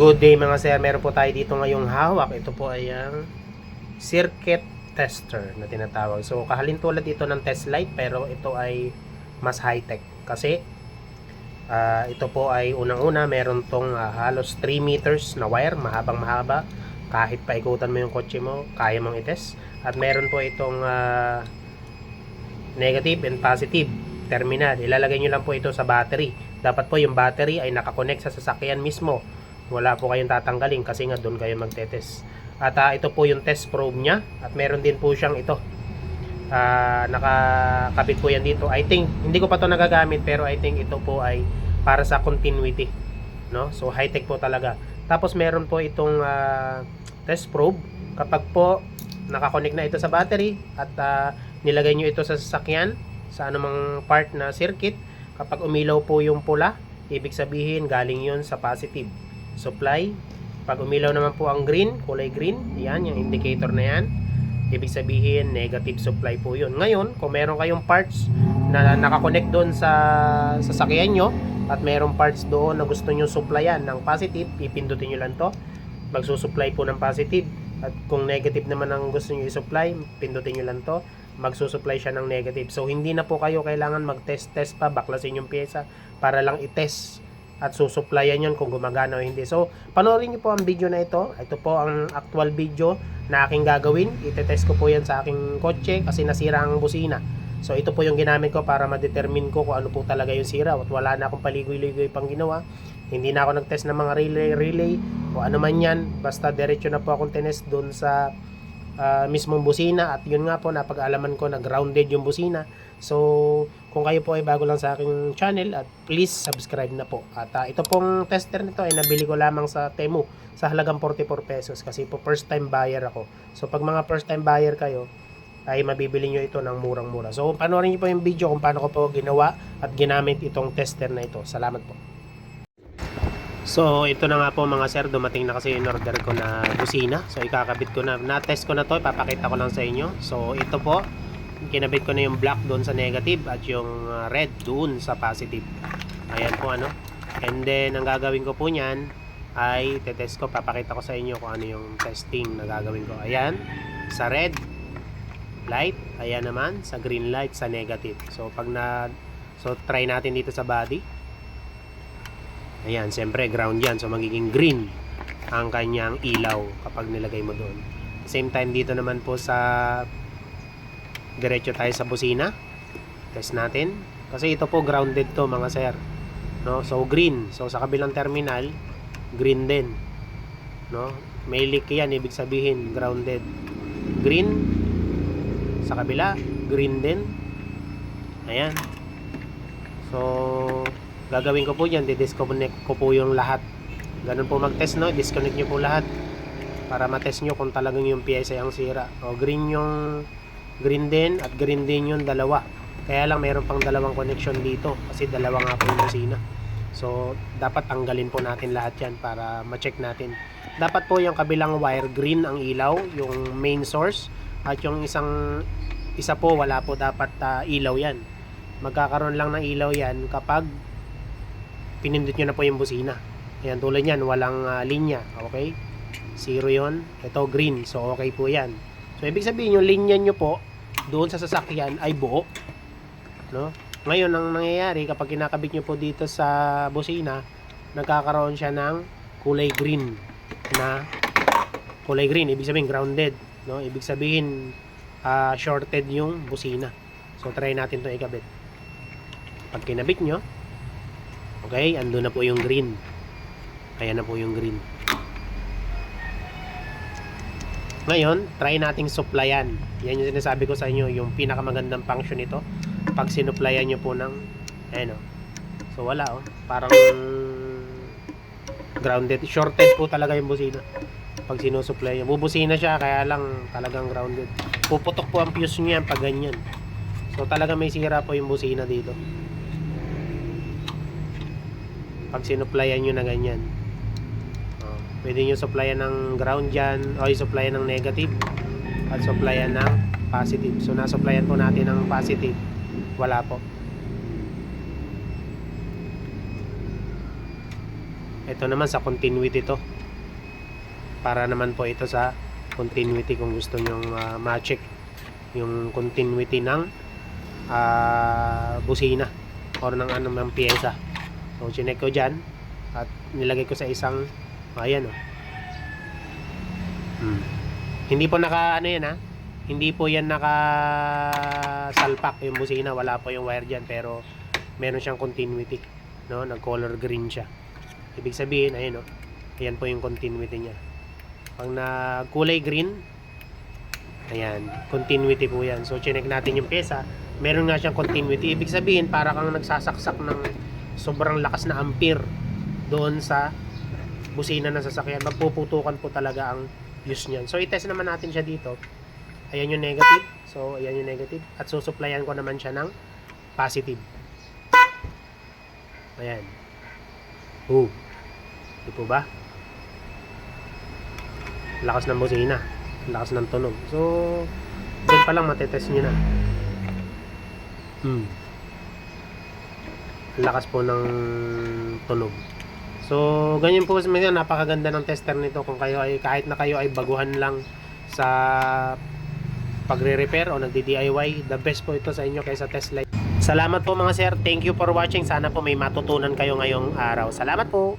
Good day mga sir, meron po tayo dito ngayong hawak. Ito po ay ang circuit tester na tinatawag. So kahalin tulad ito ng test light pero ito ay mas high-tech kasi ah, ito po ay unang-una meron tong ah, halos 3 meters na wire, mahabang mahaba. Kahit paikutan mo yung kotse mo, kaya mong itest. At meron po itong ah, negative and positive terminal. Ilalagay nyo lang po ito sa battery. Dapat po yung battery ay nakakonect sa sasakyan mismo. Wala po kayong tatanggalin kasi nga doon kayo magte-test. At ah, ito po yung test probe niya at meron din po siyang ito. Ah, nakakabit po yan dito. I think hindi ko pa to nagagamit pero I think ito po ay para sa continuity, no? So high tech po talaga. Tapos meron po itong ah, test probe kapag po nakakonect na ito sa battery at ah, nilagay nyo ito sa sasakyan sa anumang part na circuit kapag umilaw po yung pula ibig sabihin galing yon sa positive supply. Pag umilaw naman po ang green kulay green yan yung indicator na yan. Ibig sabihin negative supply po yun. Ngayon kung meron kayong parts na nakakonect doon sa sasakyan nyo at merong parts doon na gusto nyo supplyan ng positive pipindutin nyo lang to. Magsusupply po ng positive. At kung negative naman ang gusto nyo i-supply pindutin nyo lang to. Magsusupply siya ng negative. So, hindi na po kayo kailangan mag-test-test pa, baklasin yung pyesa para lang i-test at susupplyan yun kung gumagana o hindi. So, panoorin niyo po ang video na ito. Ito po ang actual video na aking gagawin. Itetest ko po yan sa aking kotse kasi nasira ang busina. So, ito po yung ginamit ko para ma-determine ko kung ano po talaga yung sira at wala na akong paligoy-ligoy pang ginawa. Hindi na ako nag-test ng mga relay-relay o ano man yan. Basta diretso na po akong tinest doon sa ah, mismong busina. At yun nga po napag-alaman ko na grounded yung busina. So kung kayo po ay bago lang sa aking channel at please subscribe na po. At ah, ito pong tester nito ay nabili ko lamang sa Temu sa halagang 44 pesos. Kasi po first time buyer ako. So pag mga first time buyer kayo ay mabibili nyo ito ng murang-mura. So panoorin nyo po yung video kung paano ko po ginawa at ginamit itong tester na ito. Salamat po So, ito na nga po mga sir, dumating na kasi in order ko na busina. So, ikakabit ko na. Na-test ko na to, ipapakita ko lang sa inyo. So, ito po, kinabit ko na yung black doon sa negative at yung uh, red doon sa positive. Ayan po ano. And then, ang gagawin ko po niyan ay tetest ko, papakita ko sa inyo kung ano yung testing na gagawin ko. Ayan, sa red light, ayan naman, sa green light, sa negative. So, pag na, so try natin dito sa body. Ayan, siyempre ground yan. So magiging green ang kanyang ilaw kapag nilagay mo doon. Same time dito naman po sa diretso tayo sa busina. Test natin. Kasi ito po grounded to mga sir. No? So green. So sa kabilang terminal, green din. No? May leak yan, ibig sabihin grounded. Green sa kabila, green din. Ayan. So gagawin ko po yan, didisconnect ko po yung lahat. Ganun po mag-test, no? Disconnect nyo po lahat para matest nyo kung talagang yung pyesa ang sira. O, green yung green din at green din yung dalawa. Kaya lang mayroon pang dalawang connection dito kasi dalawa nga po yung busina. So, dapat tanggalin po natin lahat yan para ma-check natin. Dapat po yung kabilang wire green ang ilaw, yung main source. At yung isang isa po, wala po dapat ah, ilaw yan. Magkakaroon lang ng ilaw yan kapag pinindot nyo na po yung busina. Ayan, tulad yan, walang ah, linya. Okay? Zero yon Ito, green. So, okay po yan. So, ibig sabihin yung linya nyo po doon sa sasakyan ay buo. No? Ngayon, ang nangyayari kapag kinakabit nyo po dito sa busina, nagkakaroon siya ng kulay green na kulay green. Ibig sabihin, grounded. No? Ibig sabihin, ah, shorted yung busina. So, try natin to ikabit. Pag kinabit nyo, Okay, ando na po yung green. Ayan na po yung green. Ngayon, try nating supplyan. Yan yung sinasabi ko sa inyo, yung pinakamagandang function nito. Pag sinupplyan nyo po ng, ayan o. So, wala o. Parang grounded. Shorted po talaga yung busina. Pag sinusupply nyo. Bubusina siya, kaya lang talagang grounded. Puputok po ang fuse nyo yan pag ganyan. So, talaga may sira po yung busina dito pag sinuplayan nyo na ganyan. Oh, pwede nyo supplyan ng ground dyan o supplyan ng negative at supplyan ng positive. So nasupplyan po natin ng positive. Wala po. Ito naman sa continuity to. Para naman po ito sa continuity kung gusto nyong ah, ma-check yung continuity ng ah, busina or ng ano ng pyesa. So, chinek ko dyan at nilagay ko sa isang ayan oh. Hmm. Hindi po naka ano yan ha. Hindi po yan naka salpak yung busina, wala po yung wire diyan pero meron siyang continuity, no? Nag-color green siya. Ibig sabihin, ayun oh. Ayan po yung continuity niya. Pag na kulay green, ayan, continuity po yan. So, chinek natin yung pyesa, meron nga siyang continuity. Ibig sabihin, para kang nagsasaksak ng sobrang lakas na ampere doon sa busina ng sasakyan. Magpuputukan po talaga ang fuse niyan. So, i-test naman natin siya dito. Ayan yung negative. So, ayan yung negative. At susuplayan ko naman siya ng positive. Ayan. Oh. Di po ba? Lakas ng busina. Lakas ng tunog. So, doon pa lang matetest nyo na. Hmm. Lakas po ng tunog. So, ganyan po kasi napakaganda ng tester nito kung kayo ay kahit na kayo ay baguhan lang sa pagre-repair o nagdi-DIY, the best po ito sa inyo kaysa test light. Salamat po mga sir. Thank you for watching. Sana po may matutunan kayo ngayong araw. Salamat po.